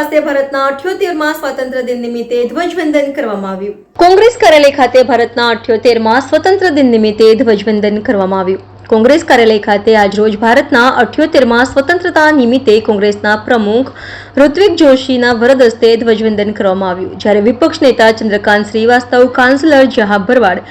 પાસે ભારતના અઠ્યોતેરમાં સ્વાતંત્ર્ય દિન નિમિત્તે ધ્વજવંદન કરવામાં આવ્યું. કોંગ્રેસ કાર્યાલય ખાતે ભારતના અઠ્યોતેરમાં સ્વતંત્ર દિન નિમિત્તે ધ્વજવંદન કરવામાં આવ્યું. કોંગ્રેસ કાર્યાલય ખાતે આજરોજ ભારતના અઠ્યોતેરમાં સ્વતંત્રતા નિમિત્તે કોંગ્રેસના પ્રમુખ ઋત્વિક જોશીના વરદ હસ્તે ધ્વજવંદન કરવામાં આવ્યું. જ્યારે વિપક્ષ નેતા ચંદ્રકાંત શ્રીવાસ્તવ, કાઉન્સિલર જહા ભરવાડ,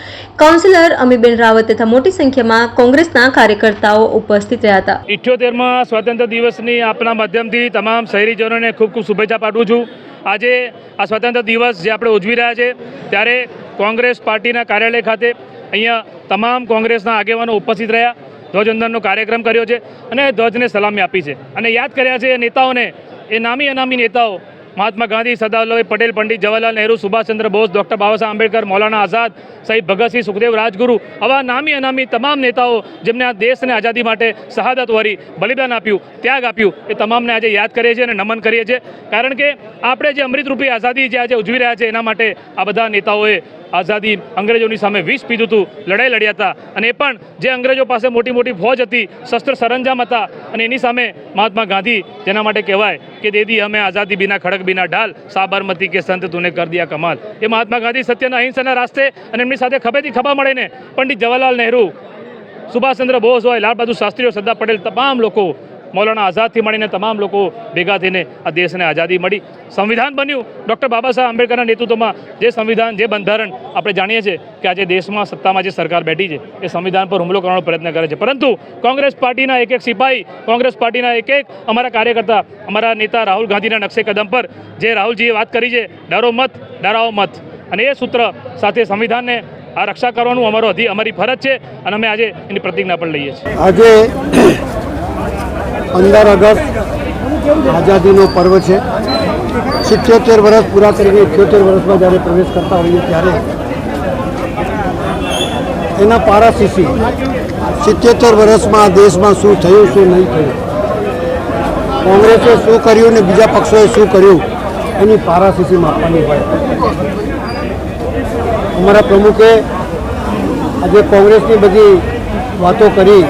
કાઉન્સિલર અમીબેન રાવત તથા મોટી સંખ્યામાં કોંગ્રેસના કાર્યકર્તાઓ ઉપસ્થિત રહ્યા હતા. ઇઠ્યોતેરમાં સ્વતંત્ર દિવસની આપણા માધ્યમથી તમામ શહેરીજનોને ખૂબ ખૂબ શુભેચ્છા પાઠવું છું. આજે આ સ્વતંત્ર દિવસ જે આપણે ઉજવી રહ્યા છે, ત્યારે કોંગ્રેસ પાર્ટીના કાર્યાલય ખાતે અહીંયા તમામ કોંગ્રેસના આગેવાનો ઉપસ્થિત રહ્યા, ધ્વજવંદનનો કાર્યક્રમ કર્યો છે અને ધ્વજને સલામી આપી છે. અને યાદ કર્યા છે એ નેતાઓને, એ નામી અનામી નેતાઓ, મહાત્મા ગાંધી સરદાર વલ્લભભાઈ પટેલ, પંડિત જવાહરલાલ નહેરુ, સુભાષચંદ્ર બોઝ, ડૉક્ટર બાબા સાહેબ આંબેડકર, મૌલાના આઝાદ શહીદ ભગતસિંહ સુખદેવ રાજગુરુ, આવા નામી અનામી તમામ નેતાઓ જેમને આ દેશને આઝાદી માટે શહાદત વરી, બલિદાન આપ્યું, ત્યાગ આપ્યું, એ તમામને આજે યાદ કરીએ છીએ અને નમન કરીએ છીએ. કારણ કે આપણે જે અમૃતરૂપી આઝાદી જે આજે ઉજવી રહ્યા છે એના માટે આ બધા નેતાઓએ આઝાદી અંગ્રેજોની સામે વિષ પીધું હતું લડાઈ લડ્યા હતા. અને એ પણ જે અંગ્રેજો પાસે મોટી મોટી ફોજ હતી, શસ્ત્ર સરંજામ હતા. અને એની સામે મહાત્મા ગાંધી, જેના માટે કહેવાય કે દેદી અમે આઝાદી બિના ખડક બિના ઢાલ, સાબરમતી કે સંત તુને કર દિયા કમાલ. એ મહાત્મા ગાંધી સત્યના અહિંસાના રાસ્તે અને એમની સાથે ખભેથી ખભા મળીને પંડિત જવાહરલાલ નહેરુ, સુભાષચંદ્ર બોઝ હોય લાલ બહાદુર શાસ્ત્રીઓ, સરદાર પટેલ, તમામ લોકો મૌલાના આઝાદથી મળીને તમામ લોકો ભેગા થઈને આ દેશને આઝાદી મળી. સંવિધાન બન્યું. ડૉક્ટર બાબા સાહેબ આંબેડકરના નેતૃત્વમાં જે સંવિધાન, જે બંધારણ આપણે જાણીએ છીએ કે આજે દેશમાં સત્તામાં જે સરકાર બેઠી છે, એ સંવિધાન પર હુમલો કરવાનો પ્રયત્ન કરે છે. પરંતુ કોંગ્રેસ પાર્ટીના એક એક સિપાહી, કોંગ્રેસ પાર્ટીના એક એક અમારા કાર્યકર્તા, અમારા નેતા રાહુલ ગાંધીના નકશે કદમ પર જે રાહુલજીએ વાત કરી છે, ડરો મત ડરાવો મત. અને એ સૂત્ર સાથે સંવિધાનને આ રક્ષા કરવાનું અમારો અધિ, અમારી ફરજ છે અને અમે આજે એની પ્રતિજ્ઞા પણ લઈએ છીએ. આજે પંદર ઓગસ્ટ આઝાદીનો પર્વ છે. સિત્યોતેર વર્ષ પૂરા કરીને ઇઠ્યોતેર વર્ષમાં જ્યારે પ્રવેશ કરતા હોઈએ ત્યારે એના પારાશીશી સિત્યોતેર વર્ષમાં દેશમાં શું થયું, શું નહીં થયું? કોંગ્રેસે શું કર્યું ને બીજા પક્ષોએ શું કર્યું? એની પારાશીશી માપવાની હોય. અમારા પ્રમુખે આજે કોંગ્રેસની બધી વાતો કરી.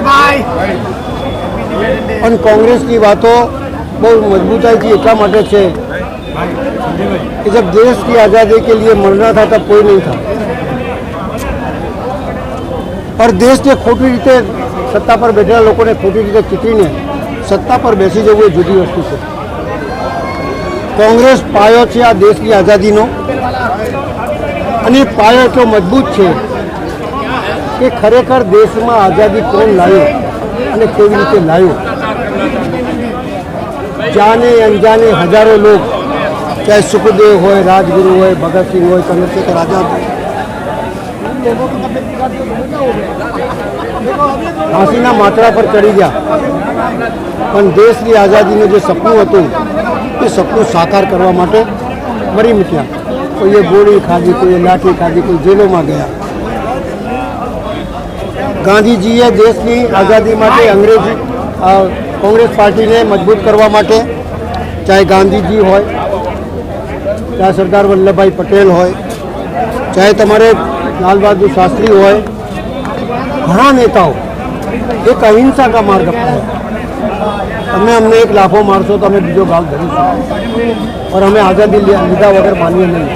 પણ કોંગ્રેસની વાતો બહુ મજબૂતાઈથી એટલા માટે છે कि जब देश की आज़ादी के लिए मरना था तब कोई नहीं था पर દેશને ખોટી રીતે સત્તા પર બેઠેલા લોકોને ખોટી રીતે ચીતરીને સત્તા પર બેસી જવું એ જુદી વસ્તુ છે કોંગ્રેસ પાયો છે આ દેશની આઝાદીનો અને પાયો એટલો મજબૂત છે કે ખરેખર દેશમાં આઝાદી કોણ લાવ્યું અને કેવી રીતે લાવ્યું? જાને અંજાને હજારો લોક, ચાહે સુખદેવ હોય, રાજગુરુ હોય, ભગતસિંહ હોય ચંદ્રશેખર આઝાદ ફાંસીના માથડા પર ચડી ગયા. પણ દેશની આઝાદીનું જે સપનું હતું, એ સપનું સાકાર કરવા માટે મરી મૂક્યા. કોઈએ ગોળી ખાધી, કોઈએ લાઠી ખાધી, કોઈ જેલોમાં ગયા. ગાંધીજીએ દેશની આઝાદી માટે અંગ્રેજી કોંગ્રેસ પાર્ટીને મજબૂત કરવા માટે ચાહે ગાંધીજી હોય, ચાહે સરદાર વલ્લભભાઈ પટેલ હોય, ચાહે તમારે લાલબહાદુર શાસ્ત્રી હોય, ઘણા નેતાઓ એક અહિંસા કા માર્ગ તમે અમને એક લાફો મારશો તો અમે બીજો ભાગ ધરીશું પણ અમે આઝાદી લીધા વગર માનીએ નહીં.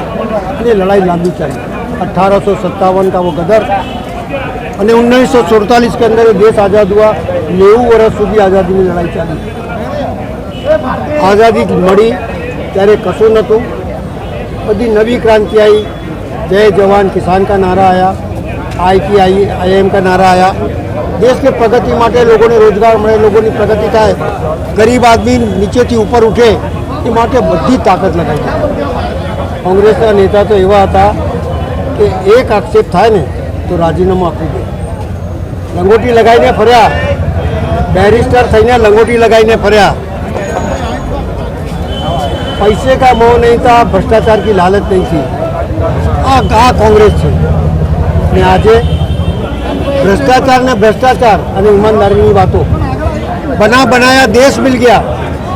એ લડાઈ લાંબી ચાલી. અઠારસો સત્તાવન કા વો ગદર અને ઓગણીસો સુડતાલીસ કે અંદર દેશ આઝાદ હુઆ, નેવું વર્ષ સુધી આઝાદીની લડાઈ ચાલી. આઝાદી મળી, ત્યારે કશું નહોતું. બધી નવી ક્રાંતિ આવી જય જવાન, કિસાન કા નારા આવ્યા आई આઈએમ કા નારા આવ્યા का પ્રગતિ માટે લોકોને રોજગાર મળે, લોકોની પ્રગતિ થાય. ગરીબ આદમી નીચેથી ઉપર ઉઠે, એ માટે બધી તાકાત લગાવી કોંગ્રેસના નેતા તો એવા હતા કે એક આક્ષેપ થાય ને, તો રાજીનામું આપવું લંગોટી લગાવીને ફર્યા. બેરિસ્ટર થઈને લંગોટી લગાવીને ફર્યા. પૈસે કા મોહ નહીં થા ભ્રષ્ટાચાર કી લાલચ નહીં થી આ આ કોંગ્રેસ છે. અને આજે ભ્રષ્ટાચાર ને ભ્રષ્ટાચાર અને ઈમાનદારીની વાતો. બના બનાયા દેશ મિલ ગયા.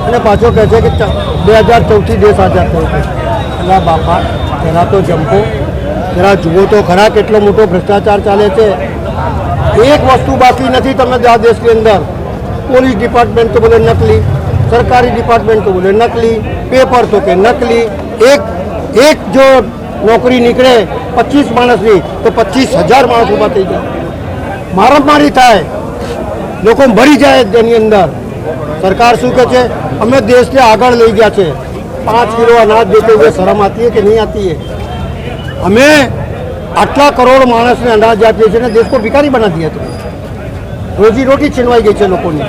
અને પાછો કહે છે કે બે હજાર ચૌથી દેશ આઝાદ થયો એટલે બાપા, જરા તો જમકો જરા જુઓ તો ખરા કેટલો મોટો ભ્રષ્ટાચાર ચાલે છે. એક વસ્તુ બાકી નથી તમે આ દેશની અંદર. પોલીસ ડિપાર્ટમેન્ટ તો બોલે નકલી, સરકારી ડિપાર્ટમેન્ટ તો બોલે નકલી, પેપર તો કે નકલી. એક એક જો નોકરી નીકળે પચીસ માણસની, તો પચીસ હજાર માણસ ઊભા થઈ જાય. મારામારી થાય. લોકો ભરી જાય તેની અંદર. સરકાર શું કહે છે? અમે દેશને આગળ લઈ ગયા છે. પાંચ કિલો અનાજ દેતે हुए શરમ આતી કે નહીં આતી અમે આટલા કરોડ માણસને અનાજ આપીએ છીએ અને દેશકો ભિકારી બનાવી હતી. રોજી રોટી છીનવાઈ ગઈ છે લોકોની.